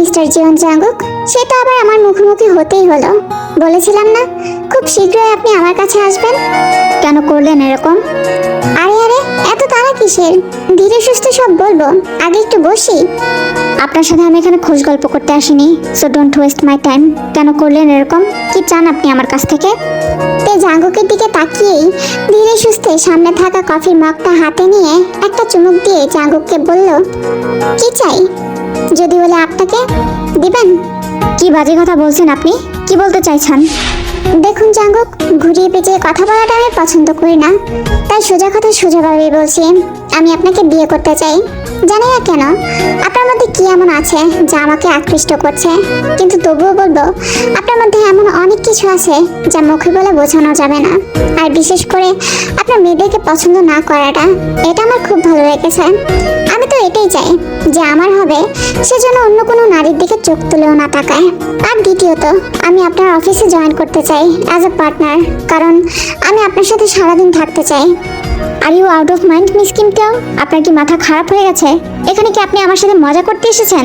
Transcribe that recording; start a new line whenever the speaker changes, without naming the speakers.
Mister জীবন জাঙ্গুক, সেটা আবার আমার মুখোমুখি হতেই হলো। বলেছিলাম না, খুব শীঘ্রই আপনি আমার কাছে আসবেন। কেন করলেন এরকম? আরে আরে, এত তারা কিসের? ধীরে সুস্থে সব বলব, আগে একটু বসি। আপনার সাথে আমি এখানে খোঁজ গল্প করতে আসিনি so don't waste my time কেন করলেন এরকম? কি চান আপনি আমার কাছ থেকে? তে জাঙ্গুকের দিকে তাকিয়েই ধীরে সুস্থে সামনে থাকা কফির মগটা হাতে নিয়ে একটা চুমুক দিয়ে জাঙ্গুককে বলল, কি চাই? যদি বলে আপনাকে, দিবেন? কি বাজে কথা বলছেন আপনি? কি বলতে চাইছেন? দেখুন জাঙ্গুক, ঘুরিয়ে পেঁচিয়ে কথা বলাটা আমি পছন্দ করি না। তাই সোজা কথা সোজাভাবেই বলছি, আমি আপনাকে বিয়ে করতে চাই। জানি না কেন, আপনার মধ্যে কি এমন আছে যা আমাকে আকৃষ্ট করছে? কিন্তু তবুও বলব, আপনার মধ্যে এমন অনেক কিছু আছে যা মুখে বলে বোঝানো যাবে না। আর বিশেষ করে আপনার মেয়েদেরকে পছন্দ না করাটা, এটা আমার খুব ভালো লেগেছে। তো এটাই চাই যে আমার হবে, সেজন্য অন্য কোনো নারীর দিকে চোখ তুলেও না তাকায়। আর দ্বিতীয়ত, আমি আপনার অফিসে জয়েন করতে চাই অ্যাজ এ পার্টনার কারণ আমি আপনার সাথে সারাদিন থাকতে চাই। Are you out of mind miss Kim আপনার কি মাথা খারাপ হয়ে গেছে? এখানে কি আপনি আমার সাথে মজা করতে এসেছেন?